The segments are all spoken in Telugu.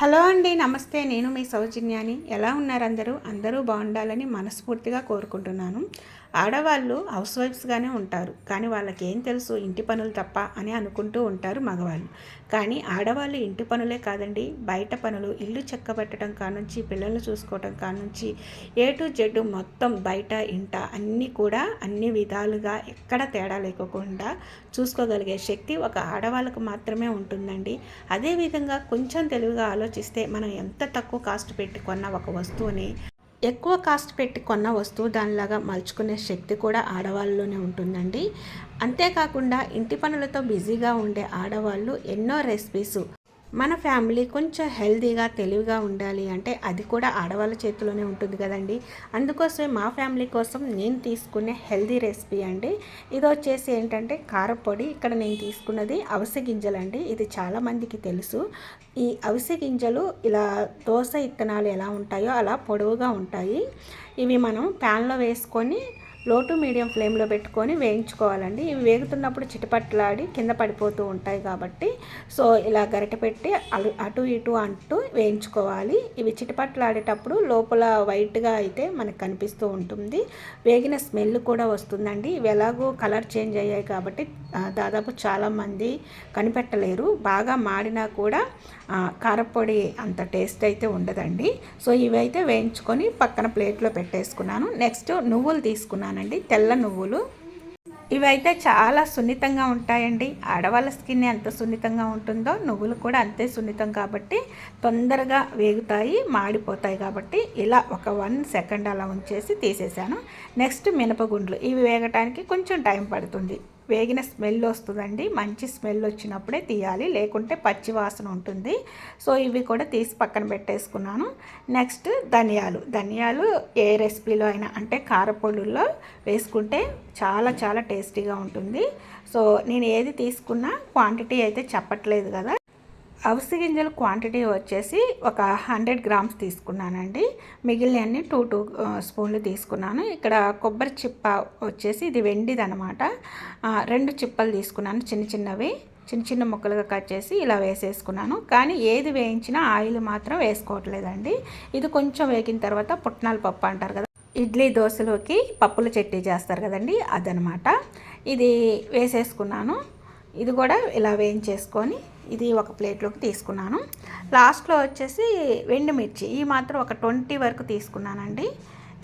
హలో అండి నమస్తే. నేను మీ సౌజన్యాని. ఎలా ఉన్నారు అందరూ? అందరూ బాగుండాలని మనస్ఫూర్తిగా కోరుకుంటున్నాను. ఆడవాళ్ళు హౌస్ వైఫ్స్గానే ఉంటారు. కానీ వాళ్ళకి ఏం తెలుసు ఇంటి పనులు తప్ప అని అనుకుంటూ ఉంటారు మగవాళ్ళు. కానీ ఆడవాళ్ళు ఇంటి పనులే కాదండి. బయట పనులు ఇల్లు చెక్కబెట్టడం కానుంచి పిల్లల్ని చూసుకోవటం కానుంచి ఏ టు జెడ్ మొత్తం బయట ఇంట అన్నీ కూడా అన్ని విధాలుగా ఎక్కడ తేడా లేకోకుండా చూసుకోగలిగే శక్తి ఒక ఆడవాళ్ళకు మాత్రమే ఉంటుందండి. అదేవిధంగా కొంచెం తెలివిగా ఆలోచిస్తే మనం ఎంత తక్కువ కాస్ట్ పెట్టి కొన్న ఒక వస్తువుని ఎక్కువ కాస్ట్ పెట్టి కొన్న వస్తువు దానిలాగా మలుచుకునే శక్తి కూడా ఆడవాళ్ళలోనే ఉంటుందండి. అంతేకాకుండా ఇంటి పనులతో బిజీగా ఉండే ఆడవాళ్ళు ఎన్నో రెసిపీస్ మన ఫ్యామిలీ కొంచెం హెల్దీగా తెలివిగా ఉండాలి అంటే అది కూడా ఆడవాళ్ళ చేతిలోనే ఉంటుంది కదండి. అందుకోసమే మా ఫ్యామిలీ కోసం నేను తీసుకునే హెల్దీ రెసిపీ అండి. ఇది వచ్చేసి ఏంటంటే కారపొడి. ఇక్కడ నేను తీసుకున్నది అవిసె గింజలండి ఇది చాలామందికి తెలుసు. ఈ అవిసె గింజలు ఇలా దోస ఇత్తనాలు ఎలా ఉంటాయో అలా పొడవుగా ఉంటాయి. ఇవి మనం ప్యాన్లో వేసుకొని లో టు మీడియం ఫ్లేమ్లో పెట్టుకొని వేయించుకోవాలండి. ఇవి వేగుతున్నప్పుడు చిటపట్లాడి కింద పడిపోతూ ఉంటాయి కాబట్టి సో ఇలా గరిట పెట్టి అటు ఇటు అంటూ వేయించుకోవాలి. ఇవి చిటపట్లాడేటప్పుడు లోపల వైట్గా అయితే మనకు కనిపిస్తూ ఉంటుంది. వేగిన స్మెల్ కూడా వస్తుందండి. ఇవి ఎలాగో కలర్ చేంజ్ అయ్యాయి కాబట్టి దాదాపు చాలామంది కనిపెట్టలేరు. బాగా మాడినా కూడా కారపొడి అంత టేస్ట్ అయితే ఉండదండి. సో ఇవైతే వేయించుకొని పక్కన ప్లేట్లో పెట్టేసుకున్నాను. నెక్స్ట్ నువ్వులు తీసుకున్నాను. తీసుకున్నానండి తెల్ల నువ్వులు. ఇవైతే చాలా సున్నితంగా ఉంటాయండి. ఆడవాళ్ళ స్కిన్ ఎంత సున్నితంగా ఉంటుందో నువ్వులు కూడా అంతే సున్నితం కాబట్టి తొందరగా వేగుతాయి మాడిపోతాయి కాబట్టి ఇలా ఒక వన్ సెకండ్ అలా ఉంచేసి తీసేసాను నెక్స్ట్ మినపగుండ్లు. ఇవి వేగటానికి కొంచెం టైం పడుతుంది. వేగిన స్మెల్ వస్తుందండి. మంచి స్మెల్ వచ్చినప్పుడే తీయాలి. లేకుంటే పచ్చి వాసన ఉంటుంది. సో ఇవి కూడా తీసి పక్కన పెట్టేసుకున్నాను. నెక్స్ట్ ధనియాలు. ధనియాలు ఏ రెసిపీలో అయినా అంటే కారపొడుల్లో వేసుకుంటే చాలా చాలా టేస్టీగా ఉంటుంది. సో నేను ఏది తీసుకున్నా క్వాంటిటీ అయితే చెప్పట్లేదు కదా. అవిసి గింజల క్వాంటిటీ వచ్చేసి ఒక హండ్రెడ్ గ్రామ్స్ తీసుకున్నానండి. మిగిలినవన్నీ టూ టూ స్పూన్లు తీసుకున్నాను. ఇక్కడ కొబ్బరి చిప్ప వచ్చేసి ఇది వెండిది అనమాట రెండు చిప్పలు తీసుకున్నాను చిన్న చిన్నవి. చిన్న చిన్న ముక్కలుగా కట్ చేసి ఇలా వేసేసుకున్నాను. కానీ ఏది వేయించినా ఆయిల్ మాత్రం వేసుకోవట్లేదండి. ఇది కొంచెం వేగిన తర్వాత పుట్నాల పప్పు అంటారు కదా ఇడ్లీ దోశలోకి పప్పుల చట్నీ చేస్తారు కదండి అదనమాట ఇది వేసేసుకున్నాను. ఇది కూడా ఇలా వేయించేసుకొని ఇది ఒక ప్లేట్లోకి తీసుకున్నాను. లాస్ట్లో వచ్చేసి మిర్చి. ఈ మాత్రం ఒక ట్వంటీ వరకు తీసుకున్నానండి.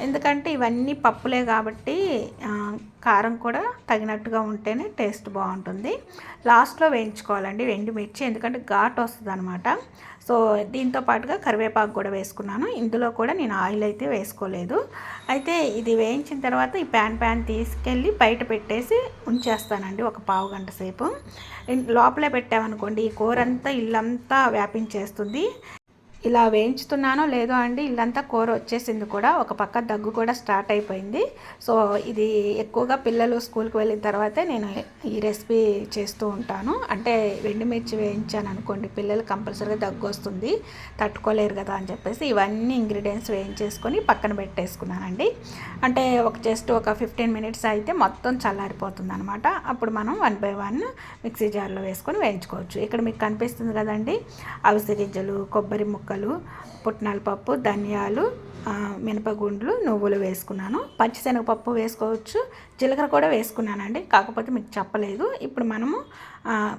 ఎందుకంటే ఇవన్నీ పప్పులే కాబట్టి కారం కూడా తగినట్టుగా ఉంటేనే టేస్ట్ బాగుంటుంది. లాస్ట్లో వేయించుకోవాలండి మిర్చి. ఎందుకంటే ఘాట్ వస్తుంది అనమాట సో దీంతో పాటుగా కరివేపాకు కూడా వేసుకున్నాను. ఇందులో కూడా నేను ఆయిల్ అయితే వేసుకోలేదు. అయితే ఇది వేయించిన తర్వాత ఈ ప్యాన్ ప్యాన్ తీసుకెళ్ళి బయట పెట్టేసి ఉంచేస్తానండి ఒక పావు గంట సేపు. లోపలే పెట్టామనుకోండి ఈ కూర అంతా ఇల్లంతా వ్యాపించేస్తుంది. ఇలా వేయించుతున్నానో లేదో అండి ఇల్లంతా కూర వచ్చేసింది కూడా. ఒక పక్క దగ్గు కూడా స్టార్ట్ అయిపోయింది. సో ఇది ఎక్కువగా పిల్లలు స్కూల్కి వెళ్ళిన తర్వాతే నేను ఈ రెసిపీ చేస్తూ ఉంటాను. అంటే మిర్చి వేయించాను అనుకోండి పిల్లలు కంపల్సరీగా దగ్గు వస్తుంది తట్టుకోలేరు కదా అని చెప్పేసి ఇవన్నీ ఇంగ్రీడియంట్స్ వేయించేసుకొని పక్కన పెట్టేసుకున్నానండి. అంటే ఒక జస్ట్ ఒక ఫిఫ్టీన్ మినిట్స్ అయితే మొత్తం చల్లారిపోతుంది అనమాట అప్పుడు మనం వన్ బై వన్ మిక్సీ జార్లో వేసుకొని వేయించుకోవచ్చు. ఇక్కడ మీకు కనిపిస్తుంది కదండి అవిసె గింజలు కొబ్బరి ముక్క ముక్కలు పుట్నాల పప్పు ధనియాలు మినపగుండ్లు నువ్వులు వేసుకున్నాను. పచ్చిశనగపప్పు వేసుకోవచ్చు. జీలకర్ర కూడా వేసుకున్నానండి. కాకపోతే మీకు చెప్పలేదు. ఇప్పుడు మనము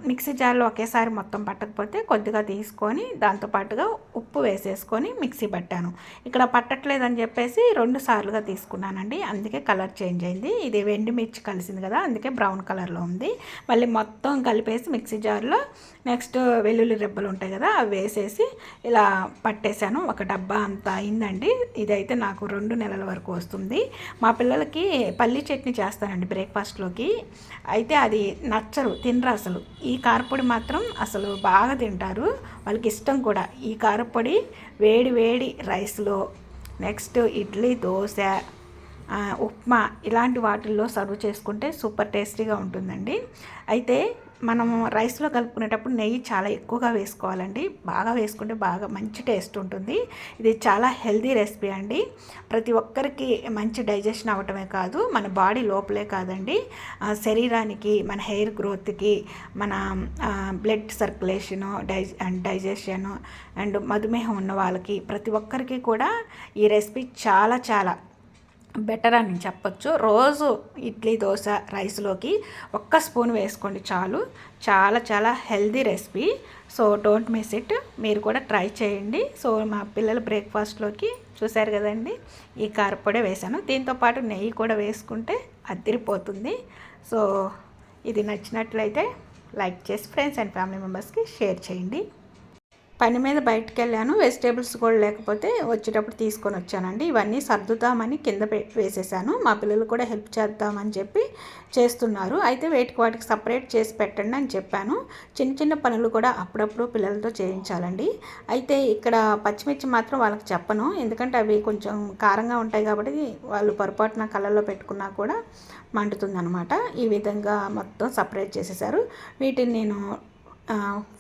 మిక్సీ జార్లో ఒకేసారి మొత్తం పట్టకపోతే కొద్దిగా తీసుకొని దాంతోపాటుగా ఉప్పు వేసేసుకొని మిక్సీ పట్టాను. ఇక్కడ పట్టట్లేదని చెప్పేసి రెండు సార్లుగా తీసుకున్నానండి. అందుకే కలర్ చేంజ్ అయింది. ఇది వెండి మిర్చి కలిసింది కదా అందుకే బ్రౌన్ కలర్లో ఉంది. మళ్ళీ మొత్తం కలిపేసి మిక్సీ జార్లో నెక్స్ట్ వెల్లుల్లి రెబ్బలు ఉంటాయి కదా అవి వేసేసి ఇలా పట్టేశాను. ఒక డబ్బా అంత అయిందండి. ఇదైతే నాకు రెండు నెలల వరకు వస్తుంది. మా పిల్లలకి పల్లి చట్నీ చేస్తానండి బ్రేక్ఫాస్ట్లోకి. అయితే అది నచ్చరు తినరు అసలు. ఈ కారపొడి మాత్రం అసలు బాగా తింటారు. వాళ్ళకి ఇష్టం కూడా. ఈ కారపొడి వేడి వేడి రైస్లో నెక్స్ట్ ఇడ్లీ దోశ ఉప్మా ఇలాంటి వాటిల్లో సర్వ్ చేసుకుంటే సూపర్ టేస్టీగా ఉంటుందండి. అయితే మనం రైస్లో కలుపుకునేటప్పుడు నెయ్యి చాలా ఎక్కువగా వేసుకోవాలండి. బాగా వేసుకుంటే బాగా మంచి టేస్ట్ ఉంటుంది. ఇది చాలా హెల్దీ రెసిపీ అండి. ప్రతి ఒక్కరికి మంచి డైజెషన్ అవ్వటమే కాదు మన బాడీ లోపలే కాదండి. శరీరానికి మన హెయిర్ గ్రోత్కి మన బ్లడ్ సర్క్యులేషను డై అండ్ అండ్ మధుమేహం ఉన్న వాళ్ళకి ప్రతి ఒక్కరికి కూడా ఈ రెసిపీ చాలా చాలా బెటర్ అని చెప్పొచ్చు. రోజు ఇడ్లీ దోశ రైస్లోకి ఒక్క స్పూన్ వేసుకోండి చాలు. చాలా చాలా healthy recipe so don't miss it మీరు కూడా ట్రై చేయండి. సో మా పిల్లల బ్రేక్ఫాస్ట్లోకి చూశారు కదండి ఈ కారపొడి వేశాను. దీంతో పాటు నెయ్యి కూడా వేసుకుంటే అదిరిపోతుంది. సో ఇది నచ్చినట్లయితే లైక్ చేసి ఫ్రెండ్స్ అండ్ ఫ్యామిలీ మెంబర్స్కి షేర్ చేయండి. పని మీద బయటకు వెళ్ళాను వెజిటేబుల్స్ కూడా లేకపోతే వచ్చేటప్పుడు తీసుకొని వచ్చానండి. ఇవన్నీ సర్దుతామని కింద వేసేసాను. మా పిల్లలు కూడా హెల్ప్ చేద్దామని చెప్పి చేస్తున్నారు. అయితే వేటికి వాటికి సపరేట్ చేసి పెట్టండి అని చెప్పాను. చిన్న చిన్న పనులు కూడా అప్పుడప్పుడు పిల్లలతో చేయించాలండి. అయితే ఇక్కడ పచ్చిమిర్చి మాత్రం వాళ్ళకి చెప్పను. ఎందుకంటే అవి కొంచెం కారంగా ఉంటాయి కాబట్టి వాళ్ళు పొరపాటున కళ్ళల్లో పెట్టుకున్నా కూడా మండుతుందన్నమాట. ఈ విధంగా మొత్తం సపరేట్ చేసేసారు. వీటిని నేను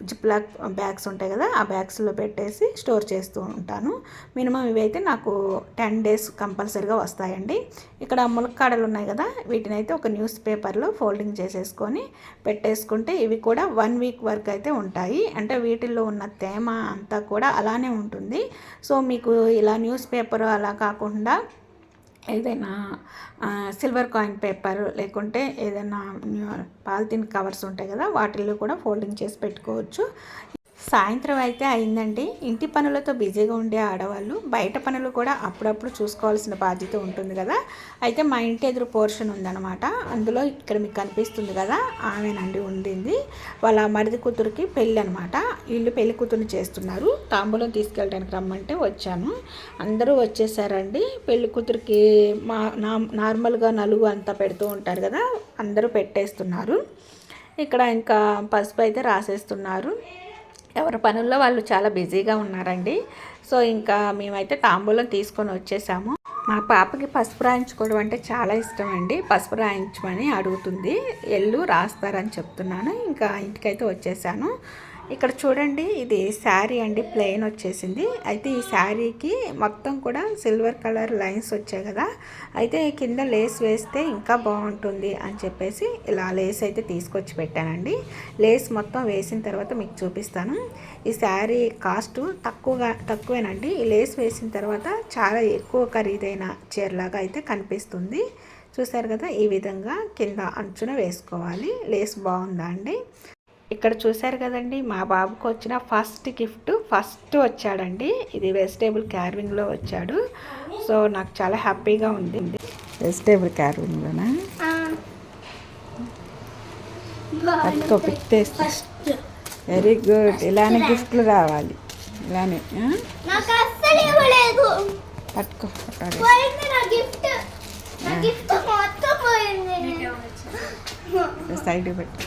జిప్లాక్ బ్యాగ్స్ ఉంటాయి కదా ఆ బ్యాగ్స్లో పెట్టేసి స్టోర్ చేస్తూ ఉంటాను. మినిమం ఇవైతే నాకు టెన్ డేస్ కంపల్సరీగా వస్తాయండి. ఇక్కడ ములక్కాడలు ఉన్నాయి కదా వీటిని అయితే ఒక న్యూస్ పేపర్లో ఫోల్డింగ్ చేసేసుకొని పెట్టేసుకుంటే ఇవి కూడా వన్ వీక్ వరకు అయితే ఉంటాయి. అంటే వీటిల్లో ఉన్న తేమ అంతా కూడా అలానే ఉంటుంది. సో మీకు ఇలా న్యూస్ పేపర్ అలా కాకుండా ఏదైనా సిల్వర్ కాయిన్ పేపర్ లేకుంటే ఏదైనా పాలిథిన్ కవర్స్ ఉంటాయి కదా వాటిల్లో కూడా ఫోల్డింగ్ చేసి పెట్టుకోవచ్చు. సాయంత్రం అయితే అయిందండి. ఇంటి పనులతో బిజీగా ఉండే ఆడవాళ్ళు బయట పనులు కూడా అప్పుడప్పుడు చూసుకోవాల్సిన బాధ్యత ఉంటుంది కదా. అయితే మా ఇంటి ఎదురు పోర్షన్ ఉందన్నమాట. అందులో ఇక్కడ మీకు కనిపిస్తుంది కదా ఆమెనండి ఉండింది. వాళ్ళ మరిది కూతురికి పెళ్ళి అనమాట వీళ్ళు పెళ్ళి కూతురుని చేస్తున్నారు. తాంబూలం తీసుకెళ్ళడానికి రమ్మంటే వచ్చాను. అందరూ వచ్చేసారండి. పెళ్ళి కూతురికి మా నా నార్మల్గా నలుగు అంతా పెడుతూ ఉంటారు కదా అందరూ పెట్టేస్తున్నారు. ఇక్కడ ఇంకా పసుపు అయితే రాసేస్తున్నారు. ఎవరి పనుల్లో వాళ్ళు చాలా బిజీగా ఉన్నారండి. సో ఇంకా మేమైతే తాంబూలం తీసుకొని వచ్చేసాము. మా పాపకి పసుపు రాయించుకోవడం అంటే చాలా ఇష్టం అండి పసుపు రాయించమని అడుగుతుంది. ఎల్లు రాస్తారని చెప్తున్నాను. ఇంకా ఇంటికైతే వచ్చేసాను. ఇక్కడ చూడండి ఇది శారీ అండి ప్లెయిన్ వచ్చేసింది. అయితే ఈ శారీకి మొత్తం కూడా సిల్వర్ కలర్ లైన్స్ వచ్చాయి కదా. అయితే కింద లేస్ వేస్తే ఇంకా బాగుంటుంది అని చెప్పేసి ఇలా లేస్ అయితే తీసుకొచ్చి పెట్టానండి. లేస్ మొత్తం వేసిన తర్వాత మీకు చూపిస్తాను. ఈ శారీ కాస్ట్ తక్కువగా తక్కువేనండి. ఈ లేస్ వేసిన తర్వాత చాలా ఎక్కువ ఖరీదైన చీరలాగా అయితే కనిపిస్తుంది. చూసారు కదా ఈ విధంగా కింద అంచున వేసుకోవాలి. లేస్ బాగుందా అండి? ఇక్కడ చూశారు కదండి మా బాబుకు వచ్చిన ఫస్ట్ గిఫ్ట్ ఫస్ట్ వచ్చాడండి. ఇది వెజిటేబుల్ క్యార్వింగ్లో వచ్చాడు. సో నాకు చాలా హ్యాపీగా ఉంది. వెజిటేబుల్ క్యార్వింగ్లోనా పట్టుకో పెట్టేస్తా వెరీ గుడ్ ఇలానే గిఫ్ట్లు రావాలి. ఇలానే పట్టుకో సైడ్ పెట్టు.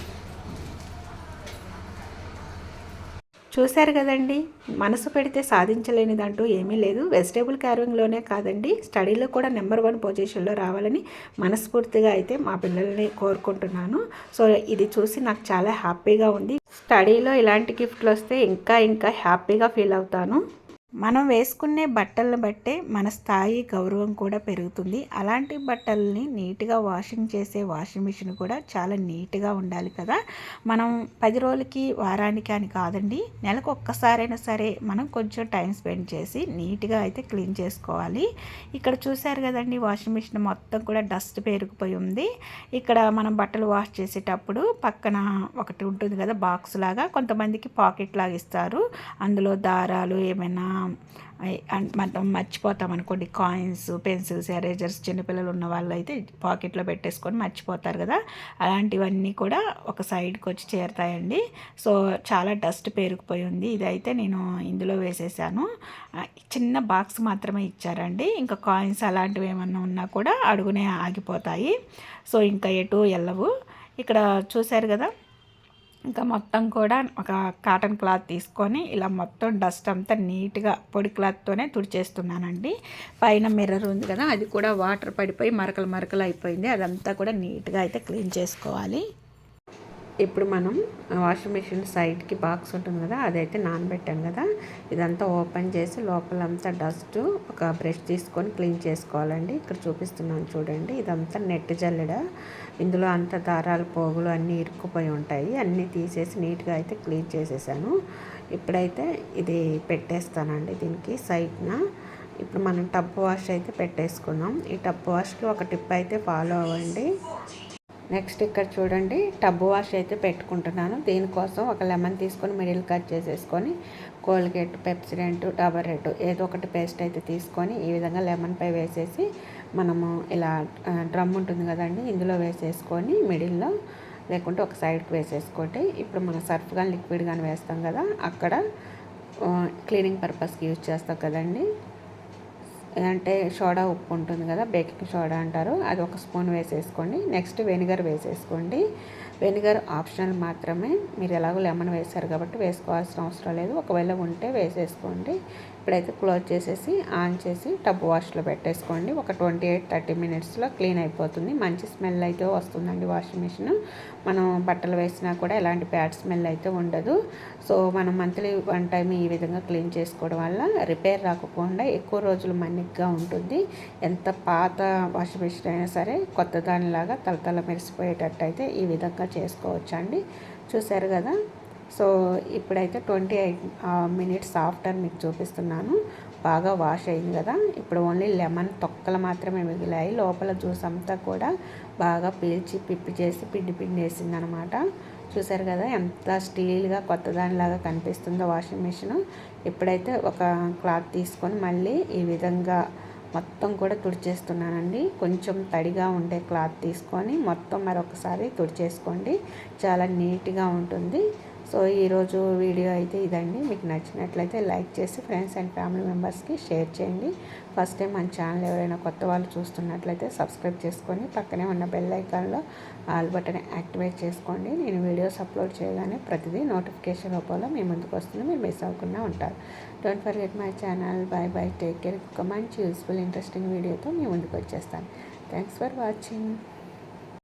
చూశారు కదండి. మనసు పెడితే సాధించలేనిదంటూ ఏమీ లేదు. వెజిటేబుల్ క్యారింగ్లోనే కాదండి. స్టడీలో కూడా నెంబర్ వన్ పొజిషన్లో రావాలని మనస్ఫూర్తిగా అయితే మా పిల్లల్ని కోరుకుంటున్నాను. సో ఇది చూసి నాకు చాలా హ్యాపీగా ఉంది. స్టడీలో ఇలాంటి గిఫ్ట్లు వస్తే ఇంకా ఇంకా హ్యాపీగా ఫీల్ అవుతాను. మనం వేసుకునే బట్టలను బట్టే మన స్థాయి గౌరవం కూడా పెరుగుతుంది. అలాంటి బట్టల్ని నీట్గా వాషింగ్ చేసే వాషింగ్ మిషన్ కూడా చాలా నీట్గా ఉండాలి కదా. మనం పది రోజులకి వారానికి అని కాదండి నెలకు ఒక్కసారైనా సరే మనం కొంచెం టైం స్పెండ్ చేసి నీట్గా అయితే క్లీన్ చేసుకోవాలి. ఇక్కడ చూశారు కదండి వాషింగ్ మిషన్ మొత్తం కూడా డస్ట్ పేరుకుపోయి ఉంది. ఇక్కడ మనం బట్టలు వాష్ చేసేటప్పుడు పక్కన ఒకటి ఉంటుంది కదా బాక్స్ లాగా కొంతమందికి పాకెట్ లాగా ఇస్తారు. అందులో దారాలు ఏమైనా మనం మర్చిపోతాం అనుకోండి కాయిన్స్ పెన్సిల్స్ ఎరేజర్స్ చిన్నపిల్లలు ఉన్న వాళ్ళు అయితే పాకెట్లో పెట్టేసుకొని మర్చిపోతారు కదా. అలాంటివన్నీ కూడా ఒక సైడ్కి వచ్చి చేరుతాయండి. సో చాలా డస్ట్ పేరుకుపోయి ఉంది. ఇదైతే నేను ఇందులో వేసేసాను. చిన్న బాక్స్ మాత్రమే ఇచ్చారండి. ఇంకా కాయిన్స్ అలాంటివి ఏమన్నా ఉన్నా కూడా అడుగునే ఆగిపోతాయి. సో ఇంకా ఎటు వెళ్ళవు ఇక్కడ చూశారు కదా ఇంకా మొత్తం కూడా ఒక కాటన్ క్లాత్ తీసుకొని ఇలా మొత్తం డస్ట్ అంతా నీట్గా పొడి క్లాత్తోనే తుడిచేస్తున్నానండి. పైన మిర్రర్ ఉంది కదా అది కూడా వాటర్ పడిపోయి మరకలు మరకలు అయిపోయింది. అదంతా కూడా నీట్గా అయితే క్లీన్ చేసుకోవాలి. ఇప్పుడు మనం వాషింగ్ మిషన్ సైడ్కి బాక్స్ ఉంటుంది కదా అదైతే నానబెట్టాం కదా ఇదంతా ఓపెన్ చేసి లోపలంతా డస్ట్ ఒక బ్రష్ తీసుకొని క్లీన్ చేసుకోవాలండి. ఇక్కడ చూపిస్తున్నాను చూడండి ఇదంతా నెట్ జల్లెడ. ఇందులో అంత దారాలు పోగులు అన్నీ ఇరుక్కుపోయి ఉంటాయి. అన్నీ తీసేసి నీట్గా అయితే క్లీన్ చేసేసాను. ఇప్పుడైతే ఇది పెట్టేస్తానండి దీనికి సైడ్న ఇప్పుడు మనం టబ్ వాష్ అయితే పెట్టేసుకున్నాం ఈ టబ్ వాష్కి ఒక టిప్ అయితే ఫాలో అవ్వండి. నెక్స్ట్ ఇక్కడ చూడండి టబ్ వాష్ అయితే పెట్టుకుంటున్నాను. దీనికోసం ఒక లెమన్ తీసుకొని మిడిల్ కట్ చేసేసుకొని కోల్గేట్ పెప్సిడెంట్ డబర్ రెడ్ ఏదో ఒకటి పేస్ట్ అయితే తీసుకొని ఈ విధంగా లెమన్ పై వేసేసి మనము ఇలా డ్రమ్ ఉంటుంది కదండి ఇందులో వేసేసుకొని మిడిల్లో లేకుంటే ఒక సైడ్కి వేసేసుకోండి. ఇప్పుడు మనం సర్ఫ్ కానీ లిక్విడ్ కానీ వేస్తాం కదా అక్కడ క్లీనింగ్ పర్పస్కి యూజ్ చేస్తాం కదండి. అంటే సోడా ఉప్పు ఉంటుంది కదా బేకింగ్ సోడా అంటారు. అది ఒక స్పూన్ వేసేసుకోండి. నెక్స్ట్ వెనిగర్ వేసేసుకోండి. వెనిగర్ ఆప్షనల్ మాత్రమే. మీరు ఎలాగో లెమన్ వేశారు కాబట్టి వేసుకోవాల్సిన అవసరం లేదు. ఒకవేళ ఉంటే వేసేసుకోండి. ఇప్పుడైతే క్లోజ్ చేసేసి ఆన్ చేసి టబ్ వాష్లో పెట్టేసుకోండి. ఒక ట్వంటీ ఎయిట్ థర్టీ మినిట్స్లో క్లీన్ అయిపోతుంది. మంచి స్మెల్ అయితే వస్తుందండి వాషింగ్ మిషన్. మనం బట్టలు వేసినా కూడా ఎలాంటి బ్యాడ్ స్మెల్ అయితే ఉండదు. సో మనం మంత్లీ వన్ టైం ఈ విధంగా క్లీన్ చేసుకోవడం వల్ల రిపేర్ రాకుండా ఎక్కువ రోజులు మన్నిగ్గా ఉంటుంది. ఎంత పాత వాషింగ్ మిషన్ అయినా సరే కొత్త దానిలాగా తలతల మెరిసిపోయేటట్టు అయితే ఈ విధంగా చేసుకోవచ్చండి. చూశారు కదా? సో ఇప్పుడైతే ట్వంటీ ఎయిట్ మినిట్స్ ఆఫ్టర్ మీకు చూపిస్తున్నాను. బాగా వాష్ అయింది కదా? ఇప్పుడు ఓన్లీ లెమన్ తొక్కలు మాత్రమే మిగిలాయి. లోపల జ్యూస్ అంతా కూడా బాగా పీల్చి పిప్పి చేసి పిండి పిండి వేసింది అనమాట చూసారు కదా ఎంత స్టీల్గా కొత్త దానిలాగా కనిపిస్తుందో వాషింగ్ మిషన్. ఇప్పుడైతే ఒక క్లాత్ తీసుకొని మళ్ళీ ఈ విధంగా మొత్తం కూడా తుడిచేస్తున్నానండి. కొంచెం తడిగా ఉండే క్లాత్ తీసుకొని మొత్తం మరొకసారి తుడిచేసుకోండి. చాలా నీట్గా ఉంటుంది. సో ఈరోజు వీడియో అయితే ఇదండి. మీకు నచ్చినట్లయితే లైక్ చేసి ఫ్రెండ్స్ అండ్ ఫ్యామిలీ మెంబర్స్కి షేర్ చేయండి. ఫస్ట్ టైం మన ఛానల్ ఎవరైనా కొత్త వాళ్ళు చూస్తున్నట్లయితే సబ్స్క్రైబ్ చేసుకొని పక్కనే ఉన్న బెల్ ఐకాన్లో ఆల్ బటన్ యాక్టివేట్ చేసుకోండి. నేను వీడియోస్ అప్లోడ్ చేయగానే ప్రతిదీ నోటిఫికేషన్ రూపంలో మీ ముందుకు వస్తుంది. మీరు మిస్ అవ్వకుండా ఉంటారు. Don't forget my channel bye bye take care ఒక మంచి యూస్ఫుల్ ఇంట్రెస్టింగ్ వీడియోతో మీ ముందుకు వచ్చేస్తాను. Thanks for watching